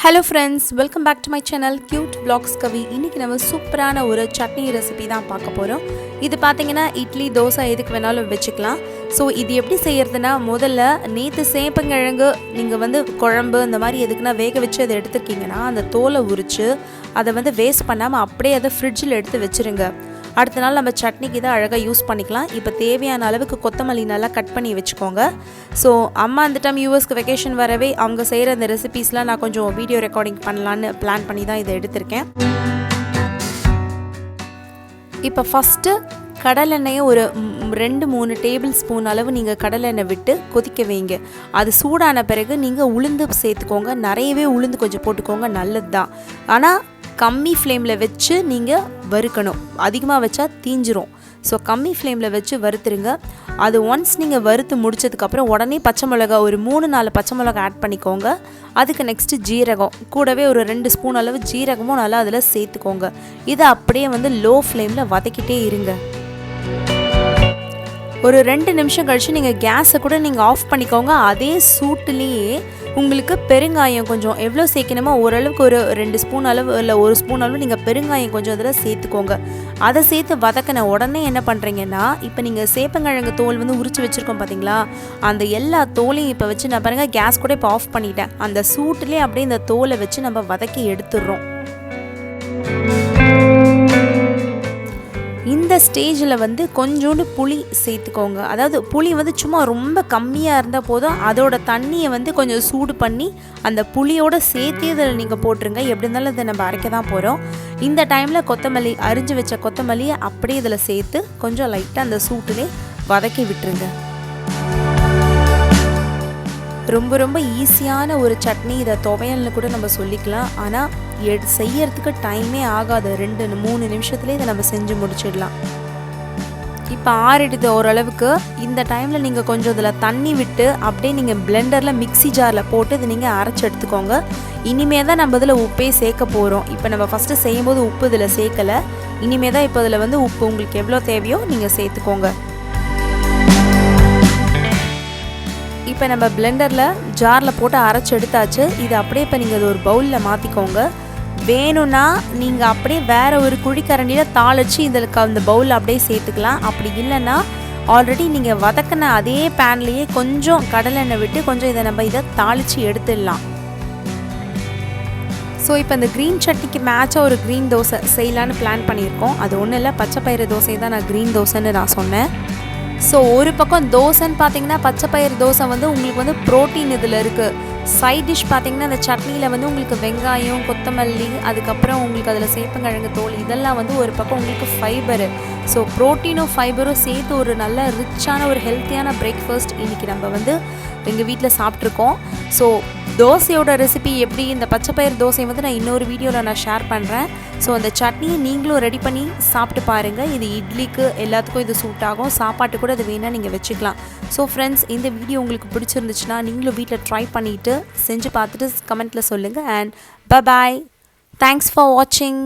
Hello friends welcome back to my channel cute blogs Kavi இன்றைக்கி நம்ம சூப்பரான ஒரு சட்னி ரெசிபி தான் பார்க்க போகிறோம் இது பார்த்தீங்கன்னா இட்லி தோசை எதுக்கு வேணாலும் வச்சுக்கலாம். ஸோ இது எப்படி செய்யறதுனா முதல்ல நேற்று சேப்பங்கிழங்கு நீங்கள் வந்து குழம்பு இந்த மாதிரி எதுக்குன்னா வேக வச்சு அதை எடுத்துருக்கீங்கன்னா அந்த தோலை உரித்து அதை வந்து வேஸ்ட் பண்ணாமல் அப்படியே அதை ஃப்ரிட்ஜில் எடுத்து வச்சுருங்க. அடுத்த நாள் நம்ம சட்னிக்கு தான் அழகாக யூஸ் பண்ணிக்கலாம். இப்போ தேவையான அளவுக்கு கொத்தமல்லி நல்லா கட் பண்ணி வச்சுக்கோங்க. ஸோ அம்மா அந்த டைம் யூஎஸ்க்கு வெக்கேஷன் வரவே அவங்க செய்கிற அந்த ரெசிபீஸ்லாம் நான் கொஞ்சம் வீடியோ ரெக்கார்டிங் பண்ணலான்னு பிளான் பண்ணி தான் இதை எடுத்திருக்கேன். இப்போ ஃபஸ்ட்டு கடலெண்ணெயை ஒரு ரெண்டு மூணு டேபிள் ஸ்பூன் அளவு நீங்கள் கடலெண்ணெய் விட்டு கொதிக்க வைங்க. அது சூடான பிறகு நீங்கள் உளுந்து சேர்த்துக்கோங்க. நிறையவே உளுந்து கொஞ்சம் போட்டுக்கோங்க. நல்லது தான் ஆனால் கம்மி ஃப்ளேமில் வச்சு நீங்கள் வறுக்கணும். அதிகமாக வச்சா தீஞ்சிரும். ஸோ கம்மி ஃப்ளேமில் வச்சு வறுத்துருங்க. அது ஒன்ஸ் நீங்கள் வறுத்து முடிச்சதுக்கப்புறம் உடனே பச்சை மிளகா ஒரு மூணு நாலு பச்சை மிளகா ஆட் பண்ணிக்கோங்க. அதுக்கு நெக்ஸ்ட்டு ஜீரகம். கூடவே ஒரு ரெண்டு ஸ்பூன் அளவு ஜீரகமும் நல்லா அதில் சேர்த்துக்கோங்க. இதை அப்படியே வந்து லோ ஃப்ளேமில் வதக்கிட்டே இருங்க. ஒரு ரெண்டு நிமிஷம் கழிச்சு நீங்கள் கேஸை கூட நீங்கள் ஆஃப் பண்ணிக்கோங்க. அதே சூட்டுலேயே உங்களுக்கு பெருங்காயம் கொஞ்சம் எவ்வளோ சேர்க்கணுமோ ஓரளவுக்கு ஒரு ரெண்டு ஸ்பூன் அளவு இல்லை ஒரு ஸ்பூன் அளவு நீங்கள் பெருங்காயம் கொஞ்சம் அதில் சேர்த்துக்கோங்க. அதை சேர்த்து வதக்கின உடனே என்ன பண்ணுறீங்கன்னா இப்போ நீங்கள் சேப்பங்கிழங்கு தோல் வந்து உரிச்சு வச்சுருக்கோம் பார்த்தீங்களா அந்த எல்லா தோலையும் இப்போ வச்சு நான் பாருங்கள் கேஸ் கூட இப்போ ஆஃப் பண்ணிட்டேன். அந்த சூட்டுலேயே அப்படியே இந்த தோலை வச்சு நம்ம வதக்கி எடுத்துடுறோம். ஸ்டேஜில் வந்து கொஞ்சோண்டு புளி சேர்த்துக்கோங்க. அதாவது புளி வந்து சும்மா ரொம்ப கம்மியாக இருந்தால் போதும். அதோட தண்ணியை வந்து கொஞ்சம் சூடு பண்ணி அந்த புளியோட சேர்த்தே இதில் நீங்கள் போட்டுருங்க. எப்படி இருந்தாலும் இதை நம்ம அரைக்க தான் போகிறோம் இந்த டைமில் கொத்தமல்லி அரிஞ்சு வச்ச கொத்தமல்லியை அப்படியே இதில் சேர்த்து கொஞ்சம் லைட்டாக அந்த சூட்டிலே வதக்கி விட்டுருங்க. ரொம்ப ரொம்ப ஈஸியான ஒரு சட்னி இதை துவையல்னு கூட நம்ம சொல்லிக்கலாம். ஆனால் செய்யறதுக்கு டைமே ஆகாது. ரெண்டு மூணு நிமிஷத்துலேயே இதை நம்ம செஞ்சு முடிச்சிடலாம். இப்போ ஆறிடுது ஓரளவுக்கு. இந்த டைமில் நீங்கள் கொஞ்சம் இதில் தண்ணி விட்டு அப்படியே நீங்கள் பிளெண்டரில் மிக்ஸி ஜாரில் போட்டு இதை நீங்கள் அரைச்சி எடுத்துக்கோங்க. இனிமே தான் நம்ம இதில் உப்பே சேர்க்க போகிறோம் இப்போ நம்ம ஃபஸ்ட்டு செய்யும்போது உப்பு இதில் சேர்க்கலை. இனிமே தான் இப்போ இதில் வந்து உப்பு உங்களுக்கு எவ்வளோ தேவையோ நீங்கள் சேர்த்துக்கோங்க. இப்போ நம்ம பிளெண்டரில் ஜாரில் போட்டு அரைச்சி எடுத்தாச்சு. இது அப்படியே இப்போ நீங்கள் அது ஒரு பவுலில் மாற்றிக்கோங்க வேணும்னா நீங்கள் அப்படியே வேறு ஒரு குழிக்கரண்டியில் தாளித்து இதில் அந்த பவுலில் அப்படியே சேர்த்துக்கலாம். அப்படி இல்லைன்னா ஆல்ரெடி நீங்கள் வதக்கின அதே பேன்லேயே கொஞ்சம் கடலெண்ணெய் விட்டு கொஞ்சம் இதை நம்ம இதை தாளித்து எடுத்துடலாம். ஸோ இப்போ இந்த க்ரீன் சட்னிக்கு மேட்சாக ஒரு க்ரீன் தோசை செய்யலான்னு பிளான் பண்ணியிருக்கோம். அது ஒன்றும் இல்லை பச்சை பயிறு தோசை தான் நான் க்ரீன் தோசைன்னு நான் சொன்னேன். ஸோ ஒரு பக்கம் தோசைன்னு பார்த்தீங்கன்னா பச்சை பயிறு தோசை வந்து உங்களுக்கு வந்து ப்ரோட்டீன் இதில் இருக்குது சைட் டிஷ் பார்த்தீங்கன்னா அந்த சட்னியில் வந்து உங்களுக்கு வெங்காயம் கொத்தமல்லி அதுக்கப்புறம் உங்களுக்கு அதில் சேப்பங்கிழங்கு தோல் இதெல்லாம் வந்து ஒரு பக்கம் உங்களுக்கு ஃபைபரு ஸோ ப்ரோட்டீனும் ஃபைபரும் சேர்த்து ஒரு நல்ல ரிச்சான ஒரு ஹெல்த்தியான பிரேக்ஃபாஸ்ட் இன்றைக்கி நம்ம வந்து எங்கள் வீட்டில் சாப்பிட்ருக்கோம் ஸோ தோசையோட ரெசிபி எப்படி இந்த பச்சை பயிறு தோசை வந்து நான் இன்னொரு வீடியோவில் நான் ஷேர் பண்ணுறேன் ஸோ அந்த சட்னியை நீங்களும் ரெடி பண்ணி சாப்பிட்டு பாருங்கள் இது இட்லிக்கு எல்லாத்துக்கும் இது சூட் ஆகும். சாப்பாட்டு கூட இது வேணால் நீங்கள் வச்சுக்கலாம். ஸோ ஃப்ரெண்ட்ஸ் இந்த வீடியோ உங்களுக்கு பிடிச்சிருந்துச்சுன்னா நீங்களும் வீட்டில் ட்ரை பண்ணிவிட்டு செஞ்சு பார்த்துட்டு கமெண்ட்டில் சொல்லுங்கள் அண்ட் ப பாய் தேங்க்ஸ் ஃபார் வாட்சிங்